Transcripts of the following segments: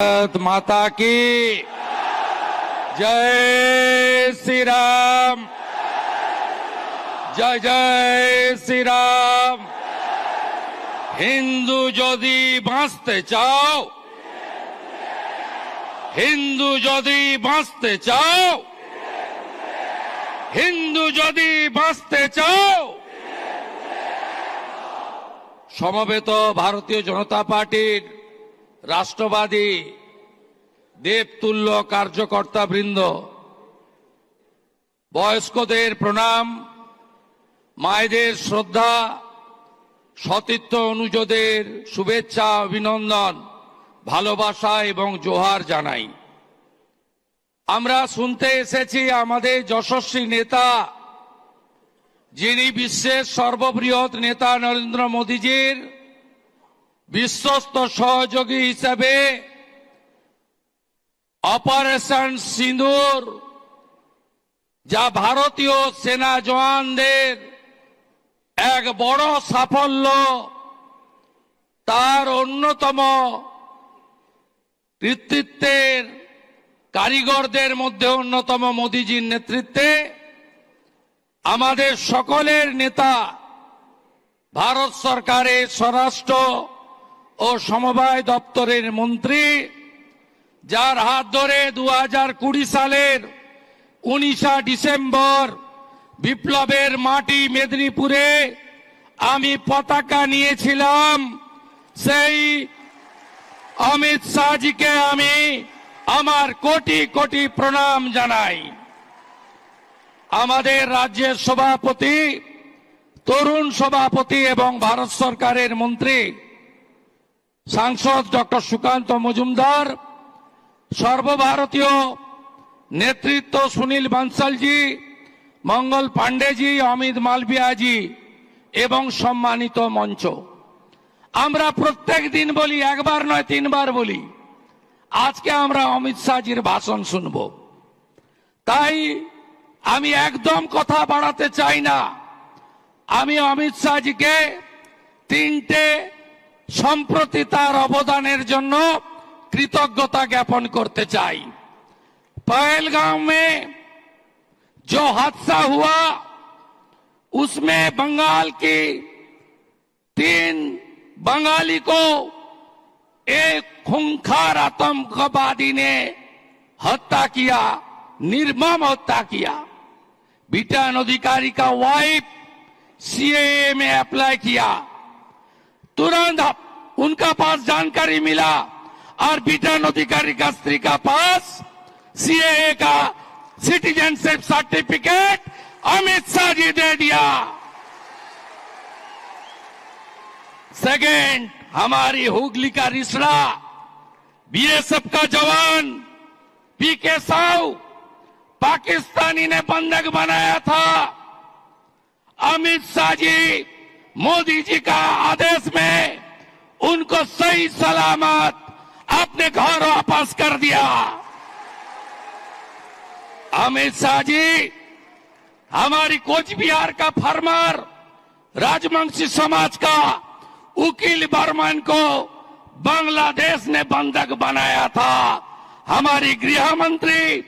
भारत माता की जय श्री राम জয় জয় শ্রীরাম হিন্দু যদি বাঁচতে চাও হিন্দু যদি বাঁচতে চাও হিন্দু যদি বাঁচতে চাও সমবেত ভারতীয় জনতা পার্টির রাষ্ট্রবাদী দেবতুল্য কার্যকর্তা বৃন্দ, বয়স্কদের প্রণাম, মায়েদের শ্রদ্ধা, সতীর্থ অনুজদের শুভেচ্ছা, অভিনন্দন, ভালোবাসা এবং জোহার জানাই। আমরা শুনতে এসেছি আমাদের যশস্বী নেতা, যিনি বিশ্বের সর্ববৃহৎ নেতা নরেন্দ্র মোদীজির বিশ্বস্ত সহযোগী হিসাবে অপারেশন সিঁদুর যা ভারতীয় সেনা জওয়ানদের এক বড় সাফল্য, তার অন্যতম কৃতিত্বের কারিগরদের মধ্যে অন্যতম মোদীজির নেতৃত্বে আমাদের সকলের নেতা, ভারত সরকারের স্বরাষ্ট্র ও সমবায় দপ্তরের মন্ত্রী, যার হাত ধরে দু হাজার কুড়ি সালের উনিশা ডিসেম্বর বিপ্লবের মাটি মেদিনীপুরে আমি পতাকা নিয়েছিলাম। সেই অমিত শাহজিকে আমি আমার কোটি কোটি প্রণাম জানাই। আমাদের রাজ্যের সভাপতি, তরুণ সভাপতি এবং ভারত সরকারের মন্ত্রী সাংসদ ডক্টর সুকান্ত মজুমদার, সর্বভারতীয় নেতৃত্ব সুনীল বানসালজি, মঙ্গল পাণ্ডেজি, অমিত মালবিয়াজি এবং সম্মানিত মঞ্চ। আমরা প্রত্যেক দিন বলি, একবার নয়, তিনবার বলি, আজকে আমরা অমিত শাহজির ভাষণ শুনব। তাই আমি একদম কথা বাড়াতে চাই না। আমি অমিত শাহজিকে তিনটে সম্প্রতি তার অবদানের জন্য কৃতজ্ঞতা জ্ঞাপন করতে চাই। পায়েল গাঁও জো হাদসা হুয়া, উসমে বঙ্গাল কি তিন বঙ্গালি কো এক খুঙ্খার আতঙ্কবাদী নে হত্যা কিয়া, নির্মম হত্যা কিয়া। বিটান অধিকারী কা ওয়াইফ সিএএম এ কিয়া। तुरंत उनका पास जानकारी मिला और बिटन अधिकारी का स्त्री का पास सीएए का सिटीजनशिप सर्टिफिकेट अमित शाह जी दे दिया। सेकेंड हमारी हुगली का रिसड़ा बीएसएफ का जवान पीके साहू, पाकिस्तानी ने बंधक बनाया था। अमित शाह जी, मोदी जी का आदेश उनको सही सलामत अपने घर वापस कर दिया। अमित शाह जी, हमारी कोच बिहार का फार्मर, राजवंशी समाज का उकील बर्मन को बांग्लादेश ने बंधक बनाया था। हमारी गृह मंत्री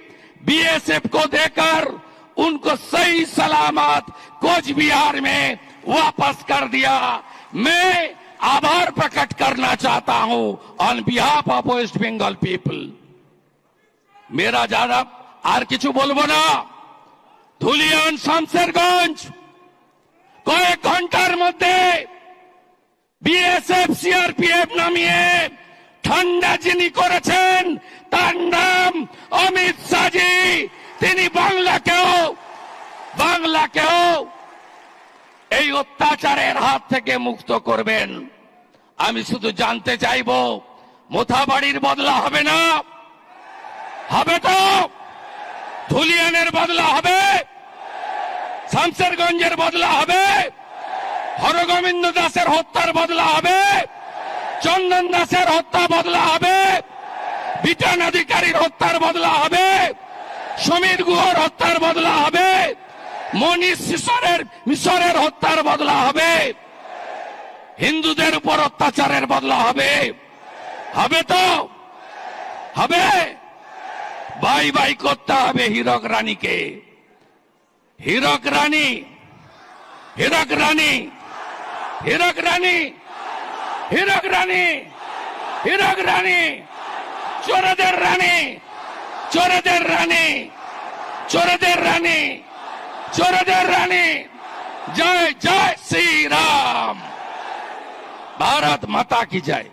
बीएसएफ को देकर उनको सही सलामत कोच बिहार में वापस कर दिया। मैं आभार चाहता हूं on behalf of West Bengal people मेरा ज्यादा আর কিছু বলবো না ধুলিয়ান শামসেরগঞ্জ কয়েক ঘন্টার মধ্যে বিএসএফ সিআরপিএফ নামিয়ে ঠান্ডা যিনি করেছেন তার নাম অমিত শাহজি তিনি বাংলাকেও বাংলাকেও এই অত্যাচারের হাত থেকে মুক্ত করবেন আমি শুধু জানতে চাইব, মোথাবাড়ির বদলা হবে না? হবে তো? ধুলিয়ানের বদলা হবে? শামসেরগঞ্জের বদলা হবে? হরগোবিন্দ দাসের হত্যার বদলা হবে? চন্দন দাসের হত্যা বদলা হবে? বিটান অধিকারীর হত্যার বদলা হবে? সমীর গুহর হত্যার বদলা হবে? মনীষ মিশরের মিশরের হত্যার বদলা হবে? হিন্দুদের উপর অত্যাচারের বদলা হবে। হবে তো? হবে? বাই বাই করতে হবে হীরক রানীকে। হীরক রানী। হীরক রানী। হীরক রানী। হীরক রানী। হীরক রানী। চোরদের রানী। চোরদের রানী। চোরদের রানী। চোরদের রানী। জয় জয় শ্রী রাম भारत माता की जय।